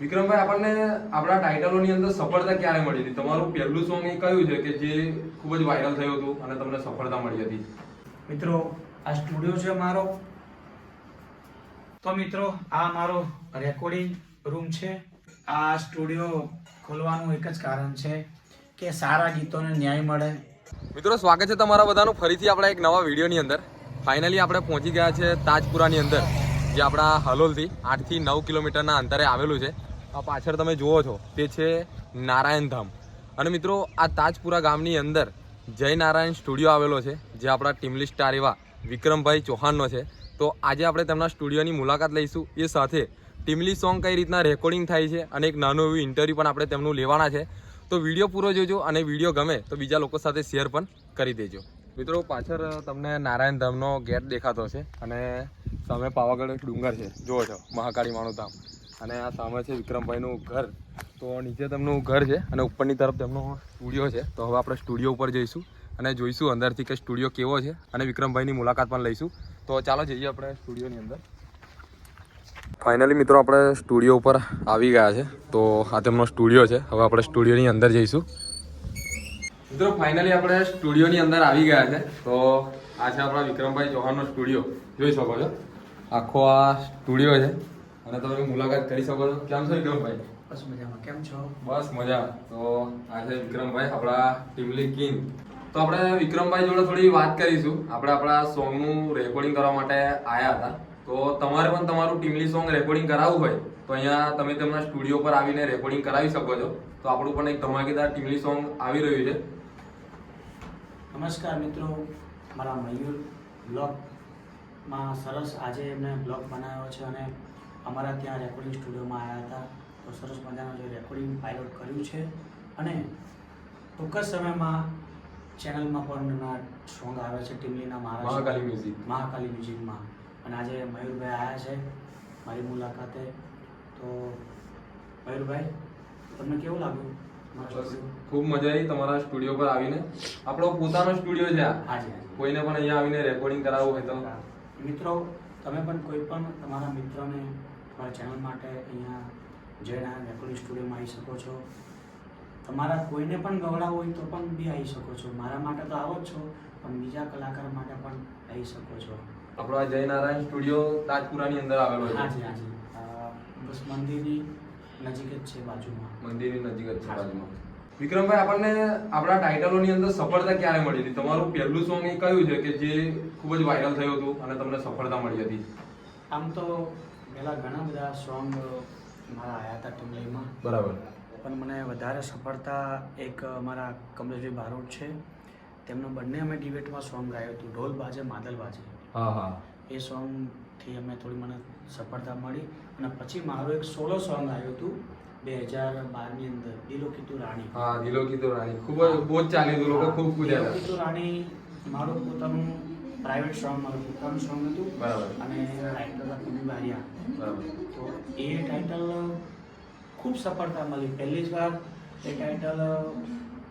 વિક્રમભાઈ આપણને આપણા ટાઇટલોની અંદર સફળતા ક્યારે મળી હતી? તમારું પહેલું સોંગ એ કયું છે કે જે ખૂબ જ વાયરલ થયું હતું અને તમને સફળતા મળી હતી? મિત્રો આ સ્ટુડિયો છે મારો. તો મિત્રો આ મારો રેકોર્ડિંગ રૂમ છે. આ સ્ટુડિયો ખોલવાનું એક જ કારણ છે કે સારા ગીતોને ન્યાય મળે. મિત્રો સ્વાગત છે તમારા બધાનું. ફરીથી આપણા એક નવા વિડીયોની અંદર. ફાઇનલી આપણે પહોંચી ગયા છે તાજપુરાની અંદર જે આપણા હલોલથી આઠથી નવ કિલોમીટરના અંતરે આવેલું છે. આ પાછળ તમે જુઓ છો, તે છે નારાયણ ધામ અને મિત્રો, આ તાજપુરા ગામની અંદર જય નારાયણ સ્ટુડિયો આવેલો છે, જે આપણા ટીમલી સ્ટાર એવા વિક્રમભાઈ ચૌહાણનો છે. તો આજે આપણે તેમના સ્ટુડિયોની મુલાકાત લઈશું. એ સાથે ટીમલી સોંગ કઈ રીતના રેકોર્ડિંગ થાય છે અને એક નાનું એવું ઇન્ટરવ્યૂ પણ આપણે તેમનું લેવાના છે. તો વીડિયો પૂરો જોજો અને વીડિયો ગમે તો બીજા લોકો સાથે શેર પણ કરી દેજો. મિત્રો, પાછળ તમને નારાયણ ધામનો ગેટ દેખાતો છે અને સામે પાવાગઢ ડુંગર છે. જુઓ છો, મહાકાળી માણું ધામ. અને આ સામે છે વિક્રમભાઈનું ઘર. તો નીચે તેમનું ઘર છે અને ઉપરની તરફ તેમનો સ્ટુડિયો છે. તો હવે આપણે સ્ટુડિયો ઉપર જઈશું અને જોઈશું અંદરથી કે સ્ટુડિયો કેવો છે અને વિક્રમભાઈની મુલાકાત પણ લઈશું. તો ચાલો જઈએ આપણે સ્ટુડિયોની અંદર. ફાઇનલી મિત્રો આપણે સ્ટુડિયો ઉપર આવી ગયા છે. તો આ તેમનો સ્ટુડિયો છે. હવે આપણે સ્ટુડિયોની અંદર જઈશું. મિત્રો ફાઇનલી આપણે સ્ટુડિયોની અંદર આવી ગયા છે. તો આ છે આપણા વિક્રમભાઈ ચૌહાણનો સ્ટુડિયો. જોઈ શકો છો. આખો આ સ્ટુડિયો છે. અને તમે મુલાકાત કરી શકો છો. કેમ છો વિક્રમભાઈ? બસ મજામાં. કેમ છો? બસ મજા. તો આ છે વિક્રમભાઈ આપણા ટીમલી કિંગ તો આપણે વિક્રમભાઈ જોડે થોડી વાત કરીશું. આપણે આપણા સોંગનું રેકોર્ડિંગ કરવા માટે આવ્યા હતા. તો તમારે પણ તમારું ટીમલી સોંગ રેકોર્ડિંગ કરાવવું હોય તો અહીંયા તમે તેમના સ્ટુડિયો પર આવીને રેકોર્ડિંગ કરાવી શકો છો. તો આપણું પણ એક ધમાકેદાર ટીમલી સોંગ આવી રહ્યું છે. નમસ્કાર મિત્રો. મારા મયુર બ્લોગમાં સરસ આજે એમને બ્લોગ બનાવ્યો છે અને અમારા ત્યાં રેકોર્ડિંગ સ્ટુડિયોમાં આવ્યા હતા. તો સરસ મજાનું જે રેકોર્ડિંગ પાયલોટ કર્યું છે. અને ટૂંક જ સમયમાં ચેનલમાં પણ એમના સોંગ આવે છે ટીમલીના મહાકાલી મ્યુઝિક મહાકાલી મ્યુઝિકમાં અને આજે મયુરભાઈ આવ્યા છે મારી મુલાકાતે. તો મયુરભાઈ તમને કેવું લાગ્યું? ખૂબ મજા આવી તમારા સ્ટુડિયો પર આવીને. આપણો પોતાનો સ્ટુડિયો છે આ. કોઈને પણ અહીંયા આવીને રેકોર્ડિંગ કરાવવું હોય તો. મિત્રો તમે પણ કોઈ પણ તમારા મિત્રોને તમારા ચેનલ માટે અહીંયા જઈને રેકોર્ડિંગ સ્ટુડિયોમાં આવી શકો છો. તમારા કોઈને પણ ગવડા હોય તો પણ બી આવી શકો છો. મારા માટે તો આવો જ છો પણ બીજા કલાકાર માટે પણ આવી શકો છો. આપણો આ જયનારાયણ સ્ટુડિયો તાજપુરાની અંદર આવેલો છે. હાજી હાજી. બસ મંદિરની નજીક જ છે બાજુમાં. મંદિરની નજીક જ છે બાજુમાં. વિક્રમભાઈ આપણને આપણા ટાઇટલોની અંદર સફળતા ક્યારે મળી હતી? તમારું પહેલું સોંગ એ કયું છે કે જે ખૂબ જ વાયરલ થયું હતું અને તમને સફળતા મળી હતી? આમ તો પહેલાં ઘણા બધા સોંગ મારા આવ્યા હતા ટીમલીમાં બરાબર. પણ મને વધારે સફળતા એક મારા કમલેશભાઈ બારોટ છે. તેમનો બંને અમે ડિબેટમાં સોંગ ગાયું હતું ઢોલ બાજે માદલ બાજે. હા હા. એ સોંગથી અમે થોડી મને સફળતા મળી અને પછી મારું એક સોલો સોંગ આવ્યું હતું બે હજાર બારની અંદર દિલો કીધું રાણી. હા દિલો કીધું રાણી. ખૂબ જ બહુ જ ચાલ્યું હતું લોકો ખૂબ કૂદ્યા કીધું રાણી મારું પોતાનું પ્રાઇવેટ સોંગ મારું પોતાનું સોંગ હતું. બરાબર. અને રાઇટર હતા બારિયા બરાબર તો એ ટાઇટલ ખૂબ સફળતા મળી. પહેલી જ વાર એ ટાઇટલ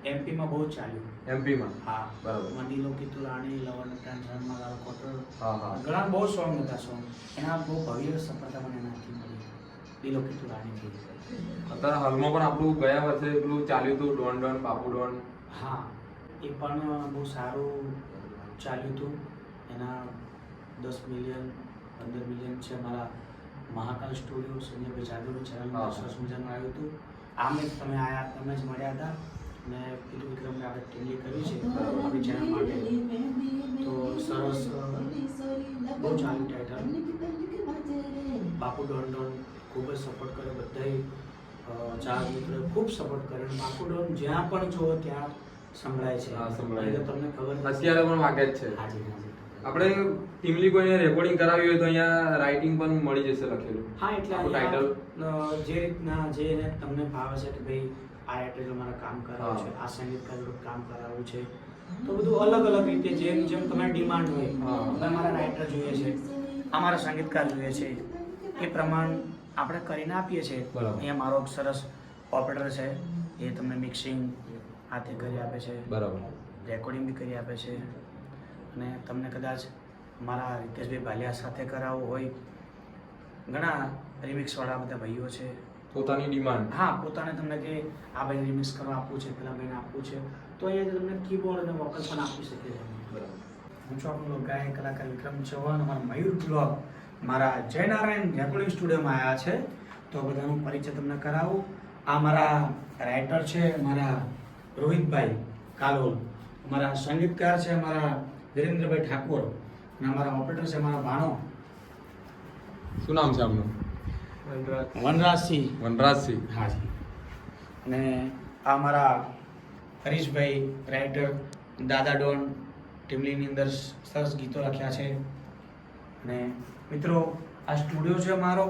એમપીમાં બહુ ચાલ્યું. એમપીમાં હા. બરાબર. મંદિલો કીધું રાણી લવન ટેન્શનમાં લાલ કોટર હા હા. ઘણા બહુ સોંગ હતા સોંગ એના બહુ ભવ્ય સફળતા મને એનાથી મળી. દિલો કીધું રાણીથી અત્યારે હાલમાં પણ આપણું ગયા વર્ષે પેલું ચાલ્યું હતું ડોન ડોન બાપુ ડોન. હા. એ પણ બહુ સારું ચાલ્યું હતું. એના દસ મિલિયન પંદર મિલિયન છે અમારા મહાકાલ સ્ટુડિયો સંજયભાઈ જાદવ ચેનલમાં. સરસ મજાનું આવ્યું હતું. આમ જ તમે આયા તમે જ મળ્યા હતા. અને કીધું વિક્રમને આપણે ટેલી કરી છે આપણી ચેનલ માટે. તો સરસ બહુ ચાલ્યું ટાઇટલ બાપુ ડોન ડોન ખૂબ જ સપોર્ટ કર્યો બધાય ચાર મિત્રો ખૂબ સપોર્ટ કર્યો અને બાપુ ડોન જ્યાં પણ જુઓ ત્યાં સંભળાય છે. સંભળાય તો તમને ખબર અત્યારે પણ વાગે જ છે. હાજી હાજી. આપણે ટીમલી કોઈને રેકોર્ડિંગ કરાવી હોય તો અહીંયા રાઇટિંગ પણ મળી જશે લખેલું હા એટલે? અ, જે રીતના જે એને તમને ભાવે છે કે ભાઈ આ રાઇટર મારે કામ કરાવવું છે આ સંગીતકાર કામ કરાવવું છે તો બધું અલગ અલગ રીતે જેમ જેમ તમારી ડિમાન્ડ હોય હા. મારા રાઇટર જોઈએ છે અમારા સંગીતકાર જોઈએ છે એ પ્રમાણ આપણે કરીને આપીએ છીએ. અહીંયા મારો સરસ ઓપરેટર છે એ તમને મિક્સિંગ હાથે કરી આપે છે બરાબર રેકોર્ડિંગ બી કરી આપે છે અને તમને કદાચ મારા રિતેશભાઈ ભાલિયા સાથે કરાવવું હોય. ઘણા રિમિક્સવાળા બધા ભાઈઓ છે. પોતાની ડિમાન્ડ હા પોતાને તમને કે આ ભાઈને રિમિક્સ કરવા આપવું છે પેલા ભાઈને આપવું છે. તો અહીંયા તમને કીબોર્ડ અને વોકલ પણ આપી શકે છે. હું છું આપણો ગાયક કલાકાર વિક્રમ ચૌહાણ અમારા મયુર બ્લોગ મારા જયનારાયણ રેકોર્ડિંગ સ્ટુડિયોમાં આવ્યા છે. તો બધાનો પરિચય તમને કરાવું. આ મારા રાઇટર છે મારા રોહિતભાઈ કાલોલ. અમારા સંગીતકાર છે મારા વિરેન્દ્રભાઈ ઠાકોર અને અમારા ઓપરેટર છે મારા ભાણો શું નામ છે આપનું? વનરાજસિંહ. વનરાજસિંહ. હાજી અને આ મારા હરીશભાઈ રાઇટર દાદા ડોન ટીમલીની અંદર સરસ ગીતો લખ્યા છે. અને મિત્રો આ સ્ટુડિયો છે મારો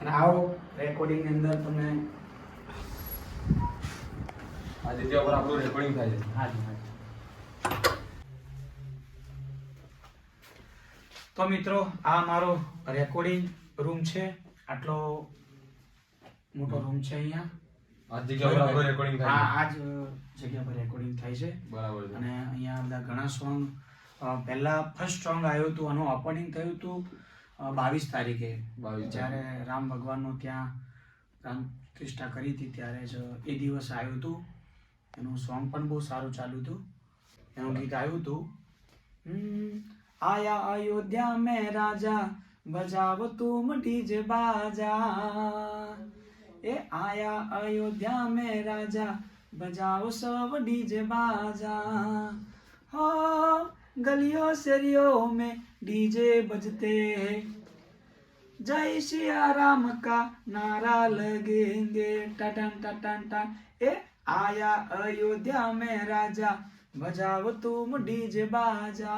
અને આવો રેકોર્ડિંગની અંદર તમને આ જે પર આપણું રેકોર્ડિંગ થાય છે. હા જી તો મિત્રો આ મારો રેકોર્ડિંગ રૂમ છે. આટલો મોટો રૂમ છે અહીંયા. આ જગ્યા પર આપણું રેકોર્ડિંગ આ થાય આ જ જગ્યા પર રેકોર્ડિંગ થાય છે. બરાબર છે. અને અહીંયા બધા ઘણા સોંગ પહેલા ફર્સ્ટ સોંગ આવ્યું હતું આનું ઓપનિંગ થયું હતું બાવીસ તારીખે. 22 જ્યારે રામ ભગવાનનું ત્યાં રામ પ્રતિષ્ઠા કરી હતી ત્યારે જ એ દિવસ આવ્યું હતું. એનું સોંગ પણ બહુ સારું ચાલ્યું હતું એનું ગીત આવ્યું હતું હમ, આયા અયોધ્યા મેં રાજા બજાવ તુમ ડીજે બાજા એ આયા અયોધ્યા મેં રાજા બજાવો સબ ડીજે બાજા हो गलियों शरियों में डीजे बजते हैं जय सिया राम का नारा लगेंगे टटन टटन टन ए आया अयोध्या में राजा बजाओ तुम डीजे बाजा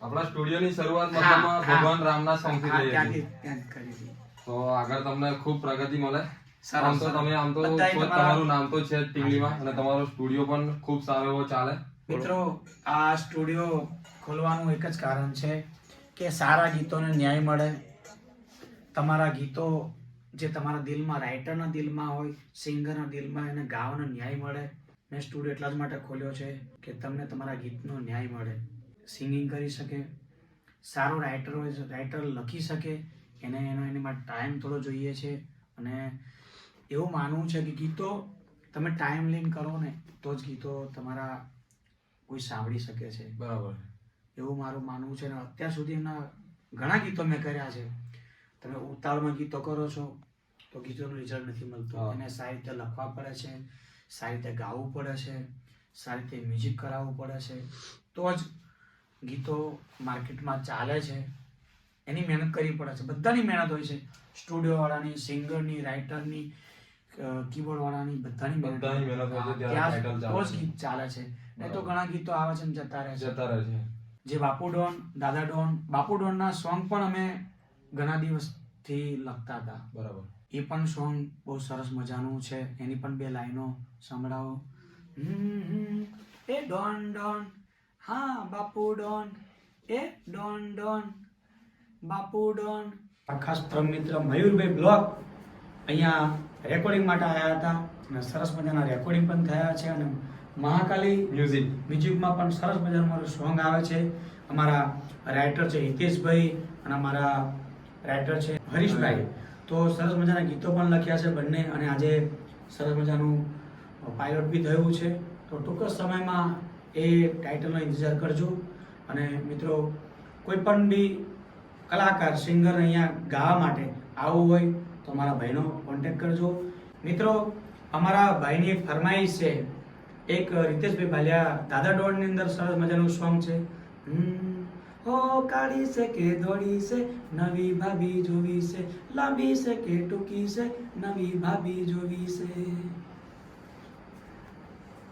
આપણા સ્ટુડિયોની શરૂઆત હા, મતલબ હા. ભગવાન રામના સોંગ થી હા, થઈ ત્યાંથી હતી ત્યાંથી કરી હતી તો આગળ તમને ખૂબ પ્રગતિ મળે સરસ, આમ તો સરસ. તમે આમ તો બધાય ખુદ તમારા- તમારું નામ તો છે જ ટીવીમાં અને તમારો સ્ટુડિયો પણ ખૂબ સારો એવો ચાલે મિત્રો આ સ્ટુડિયો ખોલવાનું એક જ કારણ છે કે સારા ગીતોને ન્યાય મળે તમારા ગીતો જે તમારા દિલમાં રાઇટરના દિલમાં હોય સિંગરના દિલમાં એને ગાવાનો ન્યાય મળે. મેં સ્ટુડિયો એટલા જ માટે ખોલ્યો છે કે તમને તમારા ગીતનો ન્યાય મળે. સિંગિંગ કરી શકે સારો રાઇટર હોય રાઇટર લખી શકે એને એનો એની માટે ટાઈમ થોડો જોઈએ છે. અને એવું માનવું છે કે ગીતો તમે ટાઈમ લઈને કરો ને તો જ ગીતો તમારા કોઈ સાંભળી શકે છે. બરાબર. એવું મારું માનવું છે. અને અત્યાર સુધીના ઘણા ગીતો મેં કર્યા છે. તમે ઉતાળમાં ગીતો કરો છો તો ગીતોનું રિઝલ્ટ નથી મળતું. એને સારી રીતે લખવા પડે છે સારી રીતે ગાવું પડે છે સારી રીતે મ્યુઝિક કરાવવું પડે છે. તો જ ગીતો માર્કેટમાં ચાલે છે. એની મહેનત કરવી પડે છે. બધાની મહેનત હોય છે. સ્ટુડિયોવાળાની સિંગરની રાઇટરની કીબોર્ડવાળાની બધાની બધાની મહેનત હોય છે ત્યાં તો જ ગીત ચાલે છે. નહીં તો ઘણા ગીતો આવે છે ને જતા રહે છે. જતા રહે છે. જે બાપુ ડોન દાદા ડોન બાપુ ડોનના સોંગ પણ અમે ઘણા દિવસથી લખતા હતા. બરાબર. એ પણ સોંગ બહુ સરસ મજાનું છે. એની પણ બે લાઈનો સંભળાવો. એ ડોન ડોન, હા, બાપુ ડોન, એ ડોન ડોન, બાપુ ડોન. ખાસ મિત્ર મયુરભાઈ બ્લોક અહીંયા રેકોર્ડિંગ માટે આવ્યા હતા અને સરસ મજાના રેકોર્ડિંગ પણ થયા છે અને મહાકાલી મ્યુઝિક મ્યુઝિકમાં પણ સરસ મજાનું મારું સોંગ આવે છે. અમારા રાઇટર છે હિતેશભાઈ અને અમારા રાઇટર છે હરીશભાઈ. તો સરસ મજાના ગીતો પણ લખ્યા છે બંને અને આજે સરસ મજાનું પાયલોટ બી થયું છે. તો ટૂંક જ સમયમાં એ ટાઇટલનો ઇંતજાર કરજો. અને મિત્રો કોઈ પણ બી કલાકાર સિંગર અહીંયા ગાવા માટે આવવું હોય તો મારા ભાઈનો કોન્ટેક કરજો. મિત્રો અમારા ભાઈની ફરમાઈશ છે. એક રીતેશભાઈ ભાલિયા દાદા ડોળની અંદર સરસ મજાનું સોંગ છે. હમ, હો કાળી છે કે દોડી છે નવી ભાભી જોવી છે લાંબી છે કે ટૂંકી છે, નવી ભાભી જોવી છે